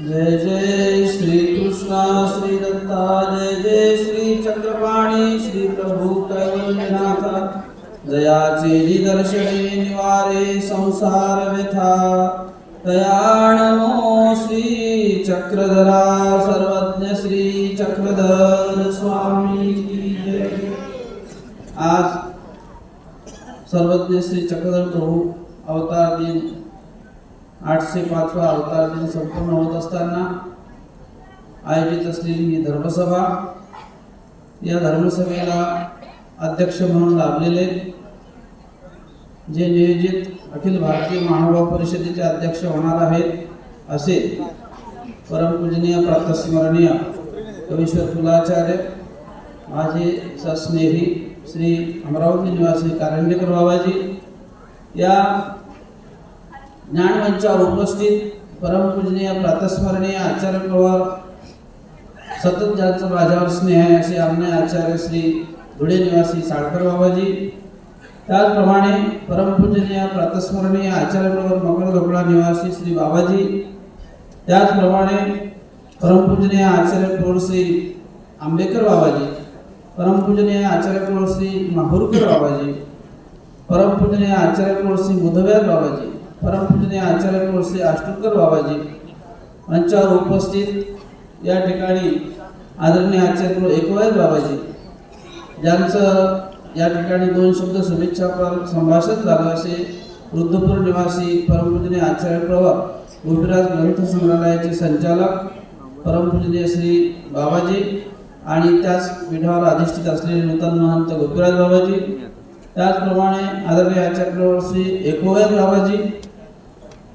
जय जय श्री कृष्णा श्री दत्ता जय जय श्री चंद्रपाणी श्री प्रभू कैवल्यनाथ जयाचे निदर्शने निवारे संसार व्यथा। दया नमो श्री चक्रधरा सर्वज्ञ श्री चक्रधर स्वामी आज सर्वज्ञ श्री चक्रधर प्रभू अवतार दिन आठशे पाचवा अवतार दिन संपन्न होत आयोजित ही धर्मसभा. या धर्मसभेला अध्यक्ष म्हणून लाभलेले जे नियोजित अखिल भारतीय महानुभाव परिषदेचे अध्यक्ष होणार आहेत असे परमपूजनीय प्रातस्मरणीय कवीश्वर कुलाचार्य माझे सस्नेही श्री अमरावती निवासी कारंडेकर बाबाजी. या ज्ञानमंचावर उपस्थित परमपूजनीय प्रातस्मरणीय आचार्य प्रवार सतत ज्यांचं माझ्यावर स्नेह आहे असे आमने आचार्य श्री धुळे निवासी साळकर बाबाजी. त्याचप्रमाणे परमपूजनीय प्रातस्मरणीय आचार्य प्रवर मकर ढोकळा निवासी श्री बाबाजी. त्याचप्रमाणे परमपूजनीय आचार्य प्रवर श्री आंबेकर बाबाजी. परमपूजनीय आचार्य प्रवर श्री माहुरकर बाबाजी. परमपूजनीय आचार्य प्रवर श्री मुधव्यार बाबाजी. परमपूजनीय आचार्य प्रवर श्री बाबाजी मंचावर उपस्थित या ठिकाणी आदरणीय आचार्य प्रवर बाबाजी ज्यांचं या ठिकाणी दोन शब्द शुभेच्छापर संभाषण झालं असे वृद्धपूर निवासी परमपूजनीय आचार्य प्रवर गोपीराज ग्रंथ संग्रहालयाचे संचालक परमपूजनीय श्री बाबाजी आणि त्याच पीठावर अधिष्ठित असलेले नूतन महंत गोपीराज बाबाजी. त्याचप्रमाणे आदरणीय आचार्य श्री एकोवयर बाबाजी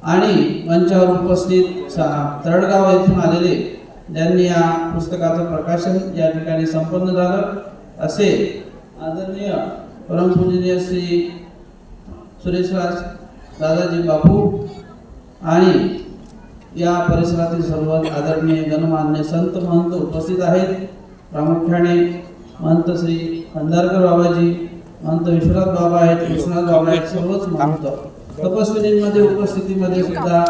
आणि मंचावर उपस्थित सा- तरडगाव येथून आलेले ज्यांनी या पुस्तकाचं प्रकाशन या ठिकाणी संपन्न झालं असे आदरणीय परमपूजनीय श्री सुरेशराज दादाजी बापू आणि या परिसरातील सर्व आदरणीय गणमान्य संत महंत उपस्थित आहेत. प्रामुख्याने महंत श्री खंडारकर बाबाजी महंत विश्वनाथ बाबा आहेत विश्वनाथ बाबा आहेत सर्वच महंत. तपस्विनींमध्ये उपस्थितीमध्ये सुद्धा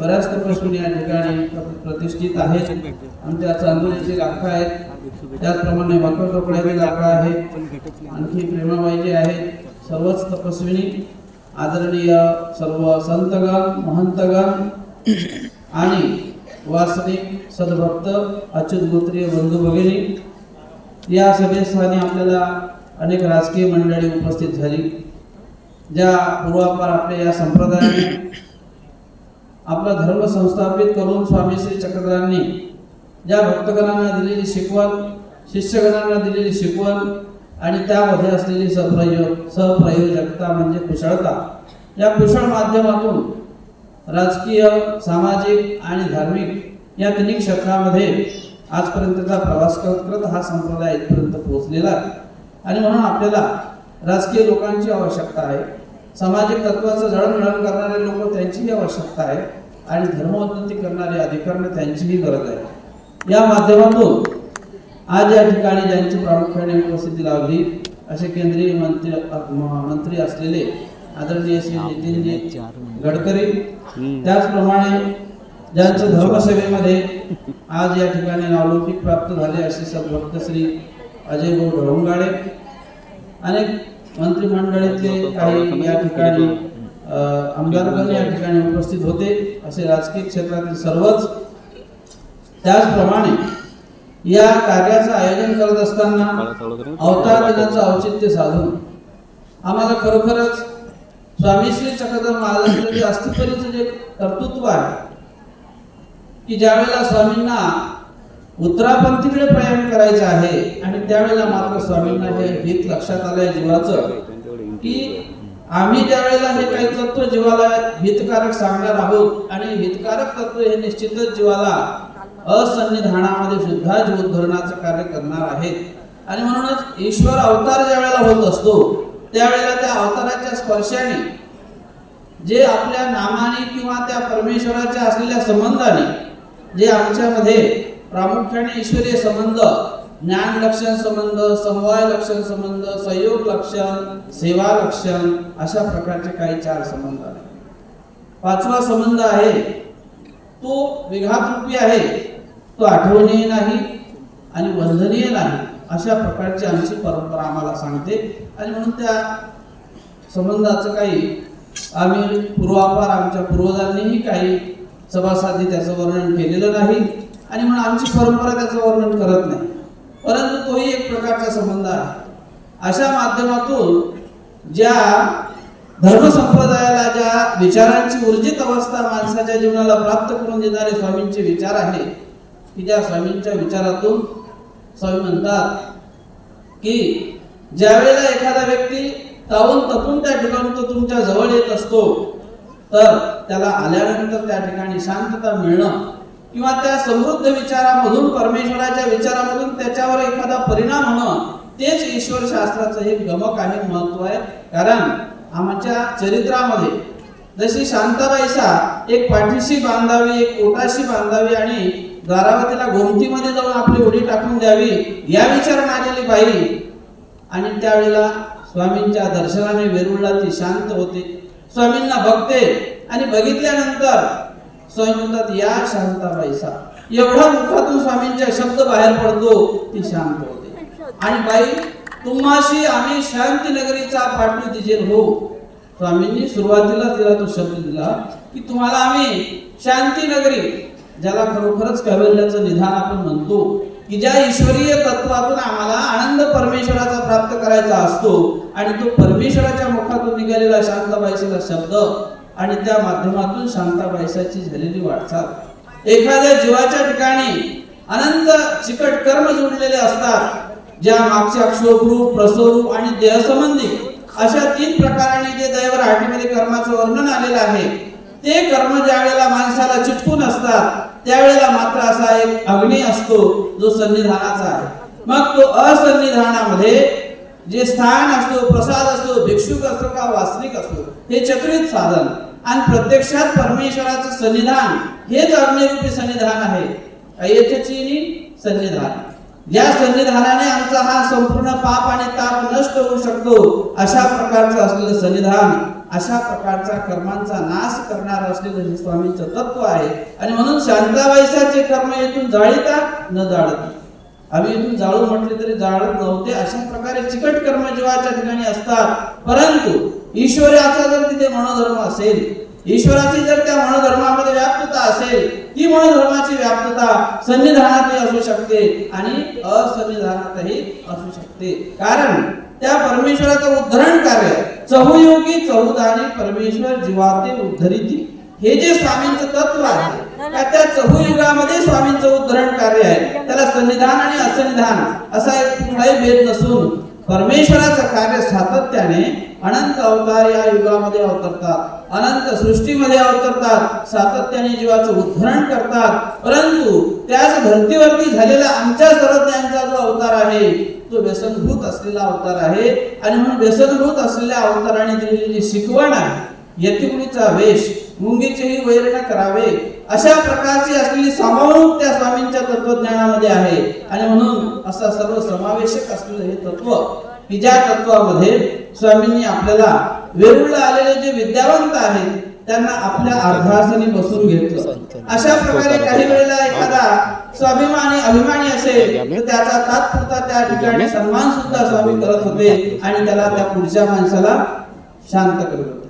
बऱ्याच तपस्विनी या ठिकाणी प्रतिष्ठित आहेत. आमच्या चांदोलीचे लाखा आहेत. त्याचप्रमाणे मकर कपड्याचे लाखा आहेत. आणखी प्रेमाबाई जे आहेत. सर्वच तपस्विनी आदरणीय सर्व संतगण महंतगण आणि वासनिक सद्भक्त अच्युत गोत्रीय बंधू भगिनी या सभेस्थानी आपल्याला अनेक राजकीय मंडळी उपस्थित झाली. ज्या पूर्वापार आपल्या या संप्रदायाने आपला धर्म संस्थापित करून स्वामी श्री चक्रधरांनी ज्या भक्तगणांना दिलेली शिकवण शिष्यगणांना दिलेली शिकवण आणि त्यामध्ये असलेली सप्रयोग सहप्रयोजकता म्हणजे कुशळता. या कुशळ माध्यमातून राजकीय सामाजिक आणि धार्मिक या तिन्ही क्षेत्रामध्ये आजपर्यंतचा प्रवास करत करत हा संप्रदाय इथपर्यंत पोहोचलेला आहे. आणि म्हणून आपल्याला राजकीय लोकांची आवश्यकता आहे. सामाजिक तत्वाचं जळणघळण करणारे लोक त्यांचीही आवश्यकता आहे आणि धर्मोन्नती करणारे अधिकारी त्यांचीही गरज आहे. या माध्यमातून आज या ठिकाणी ज्यांची प्रामुख्याने उपस्थिती लावली असे केंद्रीय मंत्री मंत्री असलेले आदरणीय श्री नितीनजी गडकरी त्याचप्रमाणे ज्यांचं धर्मसेवेमध्ये आज या ठिकाणी नावलौकिक प्राप्त झाले असे सद्भक्त श्री अजय भाऊ ढवंगाळे अनेक मंत्रिमंडळातले काही या ठिकाणी आमदारगण या ठिकाणी उपस्थित होते. असे राजकीय क्षेत्रातील सर्वच त्याचप्रमाणे या कार्याचं आयोजन करत असताना अवतार दिनाचं औचित्य साधून आम्हाला खरोखरच स्वामी श्री चक्रधर महाराजांचं जे अस्थिपरीचं जे कर्तृत्व आहे की ज्यावेळेला स्वामींना उत्तरापंथीकडे प्रयाण करायचं आहे आणि त्यावेळेला मात्र स्वामींना हे हित लक्षात आलंय जीवाचं की आम्ही ज्या वेळेला हे काही तत्व जीवाला हितकारक सांगणार आहोत आणि हितकारक तत्व हे निश्चितच जीवाला असंनिधानामध्ये सुद्धा जीवोद्धरणाचं कार्य करणार आहेत. आणि म्हणूनच ईश्वर अवतार ज्या वेळेला होत असतो त्यावेळेला त्या अवताराच्या स्पर्शाने जे आपल्या नामाने किंवा त्या परमेश्वराच्या असलेल्या संबंधाने जे आमच्यामध्ये प्रामुख्याने ईश्वरीय संबंध ज्ञान लक्षण संबंध समवाय लक्षण संबंध संयोग लक्षण सेवा लक्षण अशा प्रकारचे काही चार संबंध आहेत. पाचवा संबंध आहे तो विघातरूपी आहे तो आठवणीय नाही आणि वंदनीय नाही अशा प्रकारची आमची परंपरा आम्हाला सांगते. आणि म्हणून त्या संबंधाचं काही आम्ही पूर्वापार आमच्या पूर्वजांनीही काही सभासाधी त्याचं वर्णन केलेलं नाही. आणि म्हणून आमची परंपरा त्याचं वर्णन करत नाही. परंतु तोही एक प्रकारचा संबंध आहे. अशा माध्यमातून ज्या धर्मसंप्रदायाला ज्या विचारांची ऊर्जित अवस्था माणसाच्या जीवनाला प्राप्त करून देणारे स्वामींचे विचार आहे की ज्या स्वामींच्या विचारातून स्वामी म्हणतात की ज्यावेळेला एखादा व्यक्ती तावून तपून त्या ठिकाणी तो तुमच्या जवळ येत असतो तर त्याला आल्यानंतर त्या ठिकाणी शांतता मिळणं किंवा त्या समृद्ध विचारामधून परमेश्वराच्या विचारामधून त्याच्यावर एखादा परिणाम होणं तेच ईश्वर शास्त्राचं एक गमक आहे महत्त्व आहे. कारण आमच्या चरित्रामध्ये जशी शांताबाईसा एक पाठीशी बांधावी एक ओटाशी बांधावी आणि द्वारावतीला गोमतीमध्ये जाऊन आपली उडी टाकून द्यावी या विचारानं आलेली बाई. आणि त्यावेळेला स्वामींच्या दर्शनाने वेरुळला ती शांत होते. स्वामींना बघते आणि बघितल्यानंतर स्वामी म्हणतात या शांताबाईसा एवढा मुखातून स्वामींच्या शब्द बाहेर पडतो ती शांत होते. आणि बाई तुम्हाशी आम्ही शांती नगरीचा पाठवू दिजेल हो. स्वामींनी सुरुवातीला तिला तो शब्द दिला की तुम्हाला आम्ही शांती नगरी ज्याला खरोखरच कैवल्याचं निधान आपण म्हणतो की ज्या ईश्वरीय तत्वातून आम्हाला आनंद परमेश्वराचा प्राप्त करायचा असतो आणि तो परमेश्वराच्या मुखातून निघालेला शांताबाईचा शब्द आणि त्या माध्यमातून शांताबाईसाची झालेली वाटचाल. एखाद्या जीवाच्या ठिकाणी अनंत चिकट कर्म जोडलेले असतात ज्या मागच्या क्षोभरूप प्रसवरूप आणि देहसंबंधी अशा तीन प्रकारांनी जे दैवर आठीमध्ये कर्माचं वर्णन आलेलं आहे ते कर्म ज्या वेळेला माणसाला चिटकून असतात त्यावेळेला मात्र असा एक अग्नी असतो जो संविधानाचा आहे. मग तो असंविधानामध्ये जे स्थान असतो प्रसाद असतो भिक्षुक असतो का वास्तविक असतो हे चक्रित साधन. आणि प्रत्यक्षात परमेश्वराचं संविधान हेच अग्निरूपी संविधान आहे अय्यचिनी संविधान या संविधानाने आमचा हा संपूर्ण पाप आणि ताप नष्ट होऊ शकतो अशा प्रकारचं असलेलं संविधान अशा प्रकारचा कर्मांचा नाश करणार असलेलं हे स्वामींचं तत्व आहे. आणि म्हणून शांताबाईसाचे कर्म येथून जाळीता न जाळत. आम्ही इथून जाळू म्हटले तरी जाळत नव्हते अशा प्रकारे चिकट कर्म जीवाच्या ठिकाणी असतात. परंतु ईश्वराचा जर तिथे मनोधर्म असेल ईश्वराची जर त्या मनोधर्मामध्ये व्याप्तता असेल ती मनोधर्माची व्याप्तता संविधानातही असू शकते आणि असंविधानातही असू शकते. कारण त्या परमेश्वराचं उद्धरण कार्य चहुयोगी चहुदानी परमेश्वर जीवाते उद्धरिती हे जे स्वामींचं तत्व आहे त्या चहुयुगामध्ये स्वामींचं उद्धरण कार्य आहे. त्याला संविधान आणि असंविधान असा एक कुठलाही भेद नसून परमेश्वराचं कार्य सातत्याने अनंत अवतार या युगामध्ये अवतरतात. अनंत सृष्टीमध्ये अवतरतात. सातत्याने जीवाचं उद्धरण करतात. परंतु त्याच धर्तीवरती झालेला आमच्या सर्वज्ञांचा जो अवतार आहे तो व्यसनभूत असलेला अवतार आहे. आणि म्हणून व्यसनभूत असलेल्या अवताराने दिलेली जी शिकवण आहे. यतिमुनीचा वेश मुंगीचेही वैर न करावे अशा प्रकारची असलेली समावून त्या स्वामींच्या तत्वज्ञानामध्ये आहे. आणि म्हणून असा सर्व समावेशक असलेलं हे तत्व की ज्या तत्वामध्ये स्वामींनी आपल्याला वेरूळला आलेले जे विद्यावंत आहेत त्यांना आपल्या अर्धासनी बसून घेतलं. अशा प्रकारे काही वेळेला एखादा स्वाभिमानी अभिमानी असेल तर त्याचा तात्पुरता त्या ठिकाणी सन्मान सुद्धा स्वामी करत होते आणि त्याला त्या पुढच्या माणसाला शांत करत होते.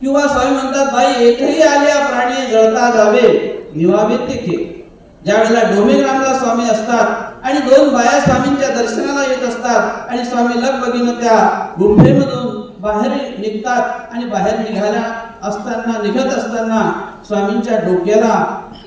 किंवा स्वामी म्हणतात बाई एकही आल्या प्राणी जळता जावे निवावे तिथे ज्या वेळेला डोमेग्रामला स्वामी असतात आणि दोन बाया स्वामींच्या दर्शनाला येत असतात. आणि स्वामी लगबगीनं त्या गुंफेमधून बाहेर निघतात आणि बाहेर निघाल्या असताना निघत असताना स्वामींच्या डोक्याला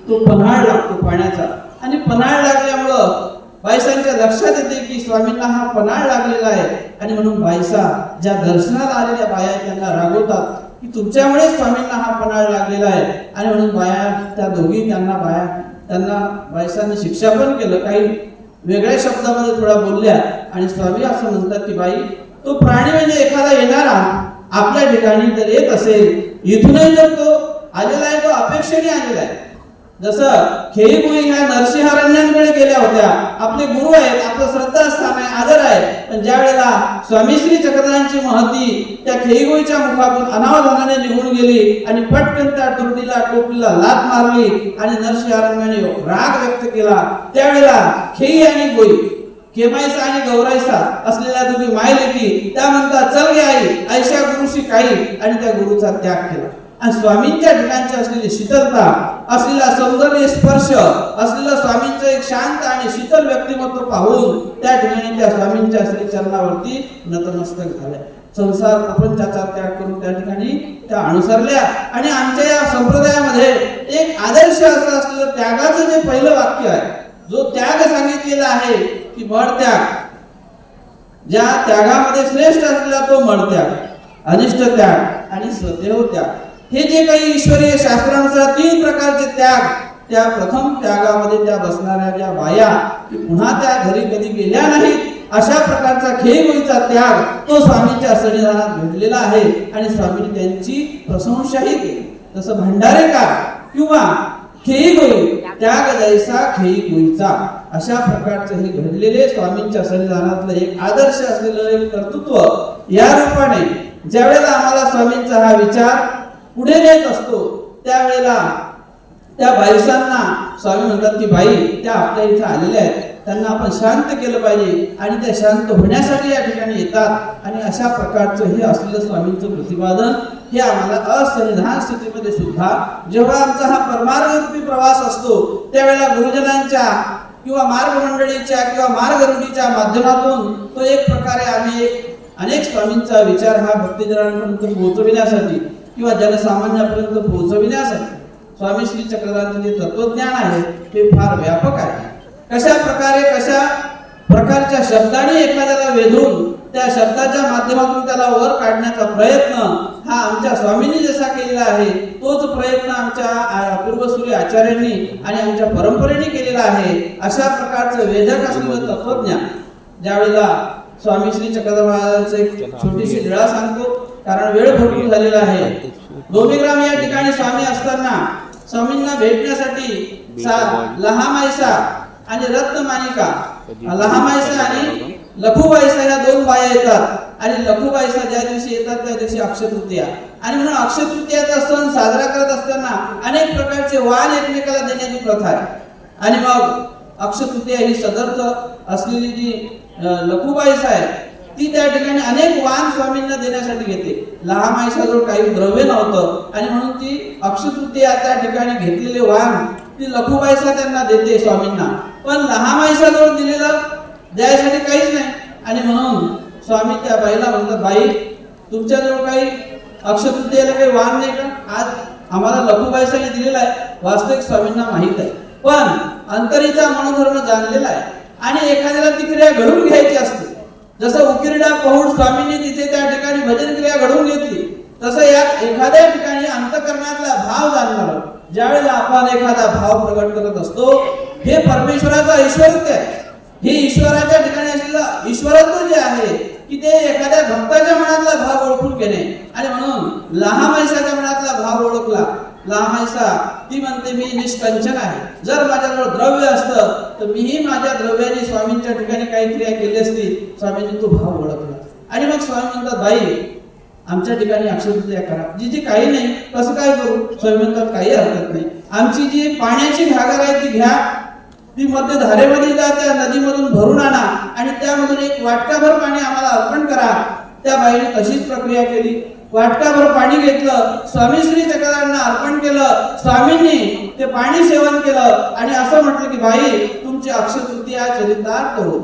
तो पन्हाळ लागतो पाण्याचा. आणि पन्हाळ लागल्यामुळं बायसांच्या लक्षात येते की स्वामींना हा पन्हाळ लागलेला आहे. आणि म्हणून बायसा ज्या दर्शनाला आलेल्या बाया त्यांना रागवतात की तुमच्यामुळे स्वामींना हा पन्हाळ लागलेला आहे. आणि म्हणून बाया त्या दोघी त्यांना बाया त्यांना बायसांनी शिक्षा पण केलं. काही वेगळ्या शब्दामध्ये थोडा बोलल्या आणि स्वामी असं म्हणतात की बाई तो प्राणी म्हणजे एखादा येणारा आपल्या ठिकाणी जर येत असेल. इथूनही जर तो आलेला आहे तो अपेक्षेने आलेला आहे. जसं खेळीमुळी ह्या नरसिंहारण्याकडे गेल्या होत्या. आपले गुरु आहेत आपलं श्रद्धास्थान आहे आदर आहे. पण ज्या वेळेला स्वामी श्री चक्रधारांची महती त्या खेळीगोईच्या मुखातून अनावधानाने निघून गेली आणि पटकन त्या तुरटीला टोपलीला लात मारली आणि नरसिंहारण्याने राग व्यक्त केला. त्यावेळेला खेई आणि गोई केमायसा आणि गौरायसा असलेल्या दोघी मायलेकी त्या म्हणतात चल गे आई ऐशा गुरुशी काही. आणि त्या गुरुचा त्याग केला. आणि स्वामींच्या ठिकाणची असलेली शीतलता असलेला सौंदर्य स्पर्श असलेलं स्वामींचं एक शांत आणि शीतल व्यक्तिमत्व पाहून त्या ठिकाणी त्या स्वामींच्या श्री चरणावरती नतमस्तक झाल्या संसार प्रपंचाचा त्याग करून त्या ठिकाणी त्या अनुसरल्या. आणि आमच्या या संप्रदायामध्ये एक आदर्श असं असलेलं त्यागाचं जे पहिलं वाक्य आहे जो त्याग सांगितलेला आहे की मड त्याग. ज्या त्यागामध्ये श्रेष्ठ असलेला तो मड त्याग. अनिष्ट त्याग आणि स्वदेव त्याग. हे जे काही ईश्वरीय शास्त्रानुसार तीन प्रकारचे त्याग त्या प्रथम त्यागामध्ये त्या बसणाऱ्या ज्या बाया की पुन्हा त्या घरी कधी गेल्या नाहीत अशा प्रकारचा खेळगोळीचा त्याग तो स्वामींच्या सन्निधानात घडलेला आहे आणि स्वामींनी त्यांची प्रशंसाही केली. तसं भंडारेकार किंवा खेळीगोळी त्याग जैसा खेळीगोळीचा अशा प्रकारचे हे घडलेले स्वामींच्या सन्निधानातलं एक आदर्श असलेलं एक कर्तृत्व या रूपाने ज्यावेळेला आम्हाला स्वामींचा हा विचार पुढे नेत असतो. त्यावेळेला त्या बाईसांना स्वामी म्हणतात की बाई त्या आपल्या इथे आलेल्या आहेत. त्यांना आपण शांत केलं पाहिजे आणि त्या शांत होण्यासाठी या ठिकाणी येतात. आणि अशा प्रकारचं हे असलेलं स्वामींचं प्रतिपादन हे आम्हाला असंविधान स्थितीमध्ये सुद्धा जेव्हा आमचा हा परमार्गरूपी प्रवास असतो त्यावेळेला गुरुजनांच्या किंवा मार्ग मंडळीच्या किंवा मार्गरूढीच्या माध्यमातून तो एक प्रकारे आम्ही एक अनेक स्वामींचा विचार हा भक्तजनांपर्यंत पोहोचविण्यासाठी किंवा जनसामान्यापर्यंत पोहोचविण्यासाठी स्वामी श्री चक्रधारचं जे तत्वज्ञान आहे ते फार व्यापक आहे. कशा प्रकारे कशा प्रकारच्या शब्दाने एखाद्याला वेधून त्या शब्दाच्या माध्यमातून त्याला वर काढण्याचा प्रयत्न हा आमच्या स्वामींनी जसा केलेला आहे तोच प्रयत्न आमच्या आ, पूर्वसूरी आचार्यांनी आणि आमच्या परंपरेने केलेला आहे अशा प्रकारचं वेधक असलेलं तत्वज्ञान. ज्यावेळेला स्वामी श्री चक्रधर महाराजांचं एक छोटीशी लीळा सांगतो कारण वेळ भरपूर झालेला आहे. गोबीग्राम या ठिकाणी स्वामी असताना स्वामींना भेटण्यासाठी लहामायसा आणि रत्नमानिका लहामायसा आणि लखुबाईसा या दोन बाया येतात. आणि लखुबाईसा ज्या दिवशी येतात त्या दिवशी अक्षय तृतीया आणि म्हणून अक्षय तृतीयाचा सण साजरा करत असताना अनेक प्रकारचे वाण एकमेकाला देण्याची प्रथा आहे. आणि मग अक्षय तृतीया ही सदर्थ असलेली जी लखुबाईसा आहे ती त्या ठिकाणी अनेक वाण स्वामींना देण्यासाठी घेते. लहान माईसाजवळ काही द्रव्य नव्हतं. आणि म्हणून ती अक्षतृतीया त्या ठिकाणी घेतलेले वाण ती लखुबाईसा त्यांना देते स्वामींना. पण लहान माईसाजवळ दिलेलं द्यायसाठी काहीच नाही. आणि म्हणून स्वामी त्या बाईला म्हणतात बाई तुमच्याजवळ काही अक्षतृतीयाला काही वाण नाही का? आज आम्हाला लखुबाईसाने दिलेला आहे. वास्तविक स्वामींना माहीत आहे. पण अंतरीचा मनोधर्म जाणलेला आहे. आणि एखाद्याला ती क्रिया घडून घ्यायची असते. जसं उकिरडा पहुड स्वामींनी तिथे त्या ठिकाणी भजन क्रिया घडवून घेतली तसं या एखाद्या ठिकाणी अंतकरणातला भाव जाणणार ज्यावेळेला आपण एखादा भाव प्रकट करत असतो हे परमेश्वराचा ईश्वरत्व आहे. हे ईश्वराच्या ठिकाणी असलेलं ईश्वरत्व जे आहे की ते एखाद्या भक्ताच्या मनातला भाव ओळखून घेणे. आणि म्हणून लहामायसाच्या मनातला भाव ओळखला लहामायसा ती म्हणते मी निष्कंचन आहे. जर माझ्याजवळ द्रव्य असतं तर मीही माझ्या द्रव्याने स्वामींच्या ठिकाणी काही क्रिया केली असती स्वामींनी तो भाव ओळखला. आणि मग स्वामी म्हणतात बाई आमच्या ठिकाणी अक्षरक्रिया करा. जी जी काही नाही कसं काय करू? स्वामी म्हणतात काही हरकत नाही. आमची जी पाण्याची घागर आहे ती घ्या. ती मध्य धारेमध्ये जा त्या नदीमधून भरून आणा. आणि त्यामधून एक वाटकाभर पाणी आम्हाला अर्पण करा. त्या बाईने तशीच प्रक्रिया केली. वाटकाभर पाणी घेतलं स्वामी श्री चक्रांना अर्पण केलं स्वामींनी ते पाणी सेवन केलं आणि असं म्हटलं की भाई तुमची अक्षय तृतीया चरितार्थ हो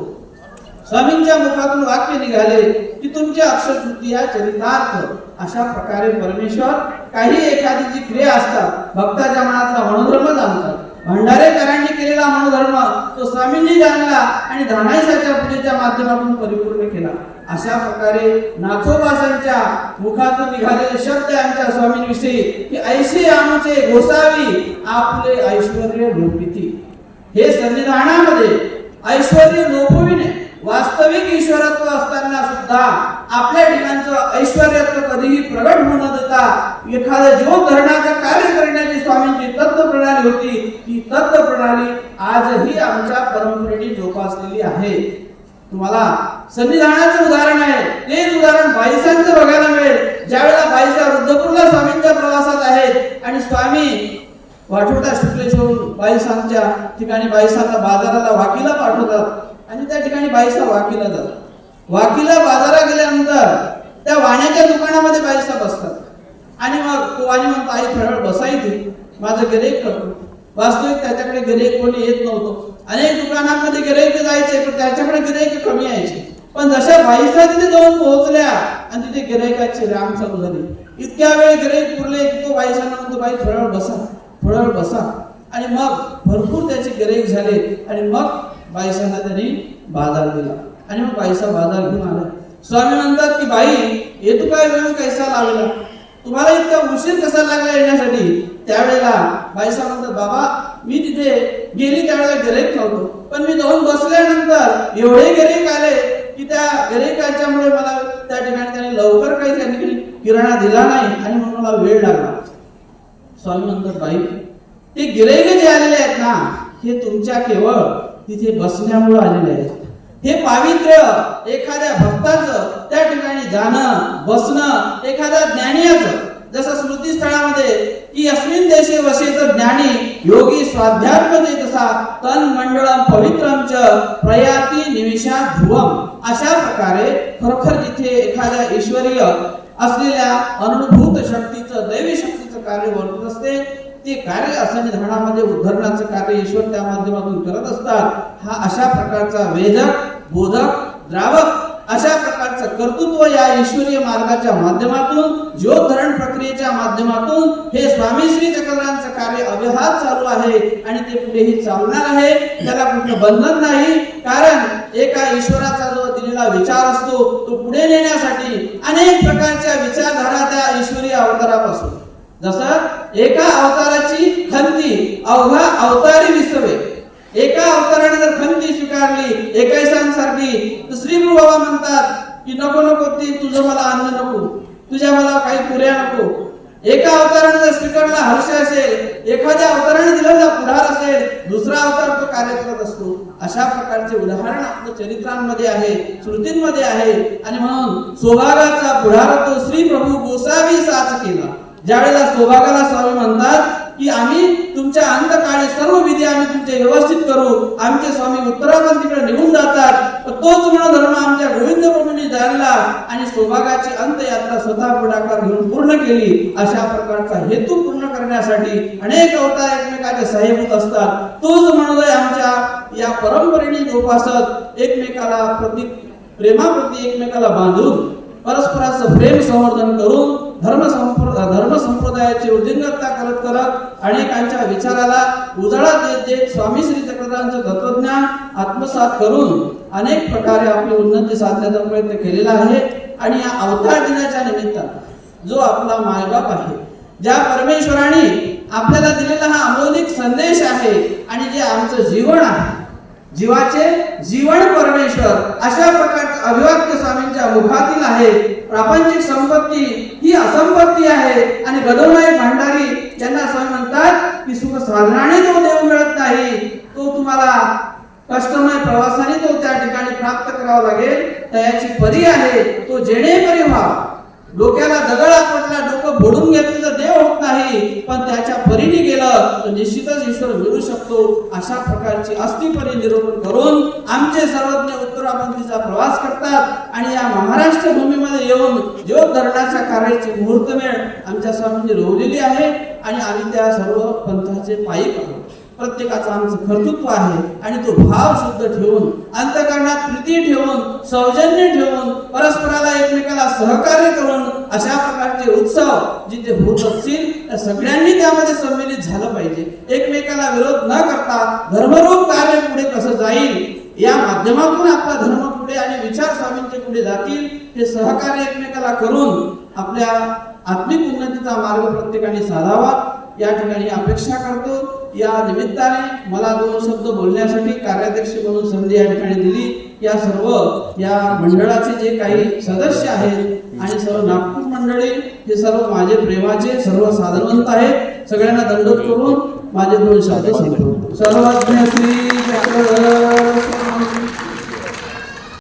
स्वामींच्या मुखातून वाक्य निघाले की तुमचे अक्षर तृतीया चरितार्थ अशा प्रकारे परमेश्वर काही एखादी जी क्रिया असतात भक्ताच्या मनातला मनोधर्म जाणतात. भंडारेकरांनी केलेला मनोधर्म तो स्वामींनी जाणला आणि धानाईसाच्या पूजेच्या माध्यमातून परिपूर्ण केला. अशा प्रकारे नाथोबासांच्या मुखातून निघालेले शब्द आमच्या स्वामींविषयी की ऐशी आमचे गोसावी आपले ऐश्वर लोपिती. हे संविधानामध्ये ऐश्वर लोपविणे वास्तविक ईश्वरत्व असताना सुद्धा आपल्या ठिकाणचं ऐश्वर्यत्व कधीही प्रगट होऊ न देता एखाद्या जीव धरणाचं कार्य करण्याची स्वामींची तत्व प्रणाली होती. दत्त प्रणाली आजही आमच्या परंपरेने जोपासलेली आहे. तुम्हाला संविधानाचं उदाहरण आहे. तेच उदाहरण बाईसांचं बघायला मिळेल. ज्यावेळेला बाईसा रुद्रपूरला स्वामींच्या प्रवासात आहेत आणि स्वामी वाठोटा शुक्लेश्वरून बाईसांच्या ठिकाणी बाईसांना बाजाराला वाकीला पाठवतात आणि त्या ठिकाणी बाईसा वाकीला जातात. वाकीला बाजारात गेल्यानंतर त्या वाण्याच्या दुकानामध्ये बाईसा बसतात. आणि मग तो वाणी म्हणतो आई थोडा वेळ माझं गिरेक करतो वास्तविक त्याच्याकडे गिरेक कोणी येत नव्हतं. अनेक दुकानांमध्ये गिरेक जायचे पण त्याच्याकडे गिरेक कमी यायचे. पण जशा बाईसा तिथे जाऊन पोहोचल्या आणि तिथे गिरायकाची राम चालू झाली. इतक्या वेळ गिराईक पुरले की तो बाईसांना म्हणतो बाई थोडा वेळ बसा थोडा वेळ बसा. आणि मग भरपूर त्याचे गिराईक झाले आणि मग बाईसांना त्यांनी बाजार दिला. आणि मग बाईसा बाजार घेऊन आला. स्वामी म्हणतात की बाई येतो काय वेळ कैसा लागला तुम्हाला इतका उशीर कसा लागला येण्यासाठी? त्यावेळेला बाईसा म्हणतात बाबा मी तिथे गेली त्यावेळेला गिरेक नव्हतो. पण मी जाऊन बसल्यानंतर एवढे गिरेक आले की त्या गिरेकाच्यामुळे मला त्या ठिकाणी त्याने लवकर काही त्यांनी किराणा दिला नाही आणि म्हणून मला वेळ लागला. स्वामी म्हणतात बाई ते गिरेक जे आलेले आहेत ना हे तुमच्या केवळ तिथे बसण्यामुळे आलेले आहेत. हे पावित्र्य एखाद्या भक्ताचं जाणं बसणं एखाद्या ज्ञानीयाचं. जसं स्मृती स्थळामध्ये की अस्मिन देशे वशेच ज्ञानी योगी स्वाध्यात्मते तसा तन मंडळम पवित्रम च प्रयाती निमिषा ध्रुवम. अशा प्रकारे खरोखर जिथे एखाद्या ईश्वरीय असलेल्या अनुभूत शक्तीचं दैवी शक्तीचं कार्य वर्तत असते ते कार्य असं धरणामध्ये उद्धरणाचं कार्य ईश्वर त्या माध्यमातून करत असतात. हा अशा प्रकारचा वेदक बोधक द्रावक अशा प्रकारचं कर्तृत्व या ईश्वरीय मार्गाच्या माध्यमातून ज्योतधरण प्रक्रियेच्या माध्यमातून हे स्वामी श्री चक्रांचं कार्य अव्यहात चालू आहे आणि ते पुढेही चालणार आहे. त्याला कुठलं बंधन नाही कारण एका ईश्वराचा जो दिलेला विचार असतो तो पुढे नेण्यासाठी अनेक प्रकारच्या विचारधारा त्या ईश्वरी अवतारापासून. जसं एका अवताराची खंती अवघा अवतारी विसवे. एका अवताराने जर खंती स्वीकारली एकाईसांसारखी तर श्री गुरु बाबा म्हणतात की नको नको ती तुझं मला अन्न नको. तुझ्या मला काही पुऱ्या नको. एका अवताराने जर स्वीकारला हर्ष असेल एखाद्या अवताराने दिलेला पुढार असेल दुसरा अवतार तो कार्य करत असतो. अशा प्रकारचे उदाहरण आपल्या चरित्रांमध्ये आहे श्रुतींमध्ये आहे. आणि म्हणून सौभागाचा पुढार तो श्री प्रभू गोसावी साच केला. ज्यावेळेला सौभागाला स्वामी म्हणतात की आम्ही तुमच्या अंधकाळी सर्व विधी आम्ही तुमचे व्यवस्थित करू. आमचे स्वामी उत्तराखंड तिकडे निघून जातात. तोच धर्म आमच्या गोविंद प्रभूंनी जाणला आणि सौभागाची अंतयात्रा स्वतः पुढाकार घेऊन पूर्ण केली. अशा प्रकारचा हेतू पूर्ण करण्यासाठी अनेक अवतार एकमेकाचे सहाय्यभूत असतात. तोच मनोदय आमच्या या परंपरेने जोपासत एकमेकाला प्रति प्रेमाप्रती एकमेकाला बांधून परस्पराचं प्रेम संवर्धन करून धर्म धर्म संप्रदायाची वृद्धिंगतता करत करत अनेकांच्या विचाराला उजाळा देत देत स्वामी श्री चक्रधरांचं तत्वज्ञान आत्मसात करून अनेक प्रकारे आपली उन्नती साधण्याचा प्रयत्न केलेला आहे. आणि या अवतार दिनाच्या निमित्तानं जो आपला मायबाप आहे ज्या परमेश्वराने आपल्याला दिलेला हा अमौलिक संदेश आहे आणि जे आमचं जीवन आहे जीवाचे जीवन परमेश्वर अशा प्रकारचे अभिवाक्य स्वामींच्या मुखातील आहे. प्रापंचिक संपत्ती ही असंपत्ती आहे. आणि गदवनाई भांडारी यांना स्वामी म्हणतात की सुख साधनाने जो देव मिळत नाही तो तुम्हाला कष्टमय प्रवासाने तो त्या ठिकाणी प्राप्त करावा लागेल. तर याची परी आहे तो जेणेपरी व्हावा. डोक्याला दगड पडला डोकं बुडून घेतलं तर देव होत नाही पण त्याच्या परीने गेलं तर निश्चितच ईश्वर मिळू शकतो. अशा प्रकारची अस्थिपरी निरूपण करून आमचे सर्वज्ञ उत्तरापंथीचा प्रवास करतात आणि या महाराष्ट्र भूमीमध्ये येऊन योग धरणाच्या कार्याची मुहूर्तमेळ आमच्या स्वामींनी रोवलेली आहे आणि आम्ही त्या सर्व पंथाचे पायी आहोत प्रत्येकाचं आमचं कर्तृत्व आहे आणि तो भाव शुद्ध ठेवून अंतकरणात प्रीती ठेवून सौजन्य ठेवून परस्पराला एकमेकाला सहकार्य करून अशा प्रकारचे उत्सव जिथे होत असतील त्या सगळ्यांनी त्यामध्ये सम्मिलित झालं पाहिजे. एकमेकाला विरोध न करता धर्मरूप कार्य पुढे कसं जाईल या माध्यमातून आपला धर्म पुढे आणि विचार स्वामींचे पुढे जातील हे सहकार्य एकमेकाला करून आपल्या आत्मिक उन्नतीचा मार्ग प्रत्येकाने साधावा. या ठिकाणी अपेक्षा करतो. या निमित्ताने मला दोन शब्द बोलण्यासाठी कार्याध्यक्ष म्हणून संधी या ठिकाणी दिली. या सर्व या मंडळाचे जे काही सदस्य आहेत आणि सर्व नागपूर मंडळी हे सर्व माझे प्रेमाचे सर्व साधनवंत आहेत. सगळ्यांना दंडोत करून माझे दोन शब्द सांगतो सर्वज्ञ श्री